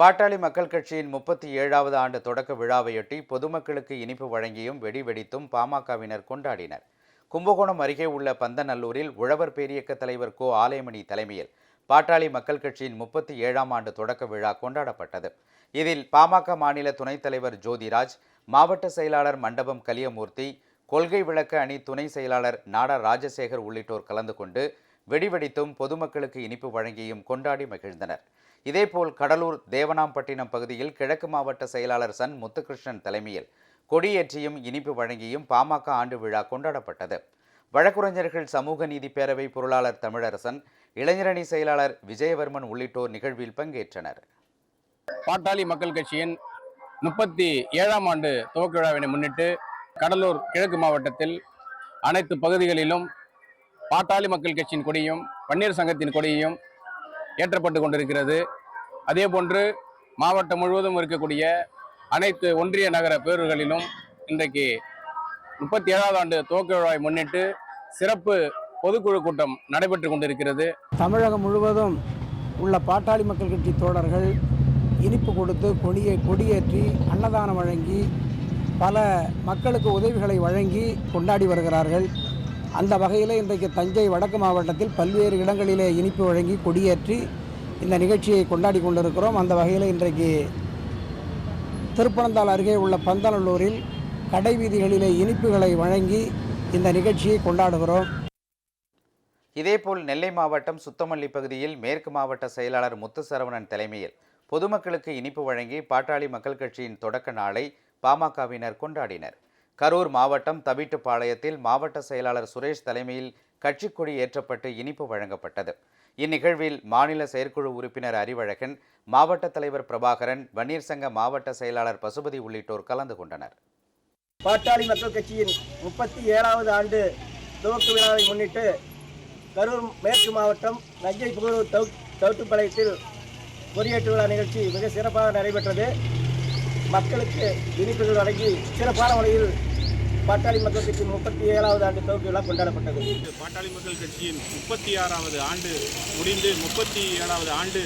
பாட்டாளி மக்கள் கட்சியின் முப்பத்தி ஏழாவது ஆண்டு தொடக்க விழாவையொட்டி பொதுமக்களுக்கு இனிப்பு வழங்கியும் வெடி வெடித்தும் பாமகவினர் கொண்டாடினர். கும்பகோணம் அருகே உள்ள பந்தநல்லூரில் உழவர் பேரியக்க தலைவர் கோ. ஆலயமணி தலைமையில் பாட்டாளி மக்கள் கட்சியின் முப்பத்தி ஏழாம் ஆண்டு தொடக்க விழா கொண்டாடப்பட்டது. இதில் பாமக மாநில துணைத் தலைவர் ஜோதிராஜ் மாவட்ட செயலாளர் மண்டபம் கலியமூர்த்தி கொள்கை விளக்க அணி துணை செயலாளர் நாடா ராஜசேகர் உள்ளிட்டோர் கலந்து கொண்டு வெடிவெடித்தும் பொதுமக்களுக்கு இனிப்பு வழங்கியும் கொண்டாடி மகிழ்ந்தனர். இதேபோல் கடலூர் தேவனாம்பட்டினம் பகுதியில் கிழக்கு மாவட்ட செயலாளர் சன் முத்துகிருஷ்ணன் தலைமையில் கொடியேற்றியும் இனிப்பு வழங்கியும் பாமக ஆண்டு விழா கொண்டாடப்பட்டது. வழக்குரைஞர்கள் சமூக நீதி பேரவை பொருளாளர் தமிழரசன் இளைஞரணி செயலாளர் விஜயவர்மன் உள்ளிட்டோர் நிகழ்வில் பங்கேற்றனர். பாட்டாளி மக்கள் கட்சியின் முப்பத்தி ஏழாம் ஆண்டு துவக்க விழாவினை முன்னிட்டு கடலூர் கிழக்கு மாவட்டத்தில் அனைத்து பகுதிகளிலும் பாட்டாளி மக்கள் கட்சியின் கொடியும் பன்னீர் சங்கத்தின் கொடியும் ஏற்றப்பட்டு கொண்டிருக்கிறது. அதே போன்று மாவட்டம் முழுவதும் இருக்கக்கூடிய அனைத்து ஒன்றிய நகர பேருகளிலும் இன்றைக்கு முப்பத்தி ஏழாவது ஆண்டு துவக்க விழாவை முன்னிட்டு சிறப்பு பொதுக்குழு கூட்டம் நடைபெற்று கொண்டிருக்கிறது. தமிழகம் முழுவதும் உள்ள பாட்டாளி மக்கள் கட்சி தோழர்கள் இனிப்பு கொடுத்து கொடியை கொடியேற்றி அன்னதானம் வழங்கி பல மக்களுக்கு உதவிகளை வழங்கி கொண்டாடி வருகிறார்கள். அந்த வகையில் இன்றைக்கு தஞ்சை வடக்கு மாவட்டத்தில் பல்வேறு இடங்களிலே இனிப்பு வழங்கி கொடியேற்றி இந்த நிகழ்ச்சியை கொண்டாடி கொண்டிருக்கிறோம். அந்த வகையில் இன்றைக்கு திருப்பனந்தாள் அருகே உள்ள பந்தநல்லூரில் கடை வீதிகளிலே இனிப்புகளை வழங்கி இந்த நிகழ்ச்சியை கொண்டாடுகிறோம். இதேபோல் நெல்லை மாவட்டம் சுத்தமல்லி பகுதியில் மேற்கு மாவட்ட செயலாளர் முத்துசரவணன் தலைமையில் பொதுமக்களுக்கு இனிப்பு வழங்கி பாட்டாளி மக்கள் கட்சியின் தொடக்க நாளை பாமகவினர் கொண்டாடினர். கரூர் மாவட்டம் தவிட்டுப்பாளையத்தில் மாவட்ட செயலாளர் சுரேஷ் தலைமையில் கட்சிக்கொடி ஏற்றப்பட்டு இனிப்பு வழங்கப்பட்டது. இந்நிகழ்வில் மாநில செயற்குழு உறுப்பினர் அறிவழகன் மாவட்ட தலைவர் பிரபாகரன் வன்னீர் சங்க மாவட்ட செயலாளர் பசுபதி உள்ளிட்டோர் கலந்து கொண்டனர். பாட்டாளி மக்கள் கட்சியின் முப்பத்தி ஏழாவது ஆண்டு துவக்க விழாவை முன்னிட்டு கரூர் மேற்கு மாவட்டம் நஞ்சை புகழூர் தவு தவுட்டுப்பாளையத்தில் கொடியேற்று விழா நிகழ்ச்சி மிக சிறப்பாக நடைபெற்றது. மக்களுக்கு இனிப்புகள் வழங்கி சிறப்பான முறையில் பாட்டாளி மக்கள் கட்சியின் முப்பத்தி ஏழாவது ஆண்டு துவக்க விழா கொண்டாடப்பட்டது பாட்டாளி மக்கள் கட்சியின் முப்பத்தி ஆறாவது ஆண்டு முடிந்து முப்பத்தி ஏழாவது ஆண்டு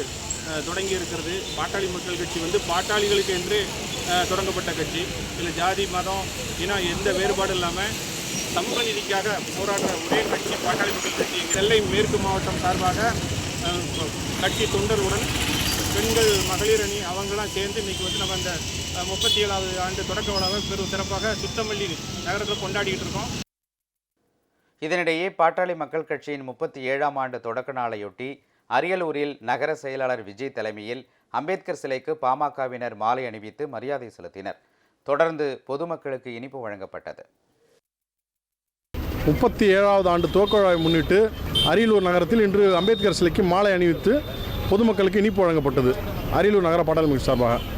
தொடங்கி இருக்கிறது. பாட்டாளி மக்கள் கட்சி வந்து பாட்டாளிகளுக்கு என்று தொடங்கப்பட்ட கட்சி. இதில் ஜாதி மதம் இனம் எந்த வேறுபாடும் இல்லாமல் சமூக நீதிக்காக போராடுற ஒரே கட்சி பாட்டாளி மக்கள் கட்சி. நெல்லை மேற்கு மாவட்டம் சார்பாக கட்சி தொண்டர்களுடன் பெண்கள் மகளிர் அணி அவங்களாம் சேர்ந்து இன்னைக்கு வந்து நம்ம அந்த முப்பத்தி ஏழாவது ஆண்டு தொடக்க விழாவை பெரும் சிறப்பாக சுத்தமல்லி நகரத்தில் கொண்டாடிட்டு இருக்கோம். இதனிடையே பாட்டாளி மக்கள் கட்சியின் முப்பத்தி ஏழாம் ஆண்டு தொடக்க நாளையொட்டி அரியலூரில் நகர செயலாளர் விஜய் தலைமையில் அம்பேத்கர் சிலைக்கு பாமகவினர் மாலை அணிவித்து மரியாதை செலுத்தினர். தொடர்ந்து பொதுமக்களுக்கு இனிப்பு வழங்கப்பட்டது. முப்பத்தி ஏழாவது ஆண்டு துவக்க விழாவை முன்னிட்டு அரியலூர் நகரத்தில் இன்று அம்பேத்கர் சிலைக்கு மாலை அணிவித்து பொதுமக்களுக்கு இனிப்பு வழங்கப்பட்டது. அரியலூர் நகர பாட்டாளி மக்கள் சார்பாக.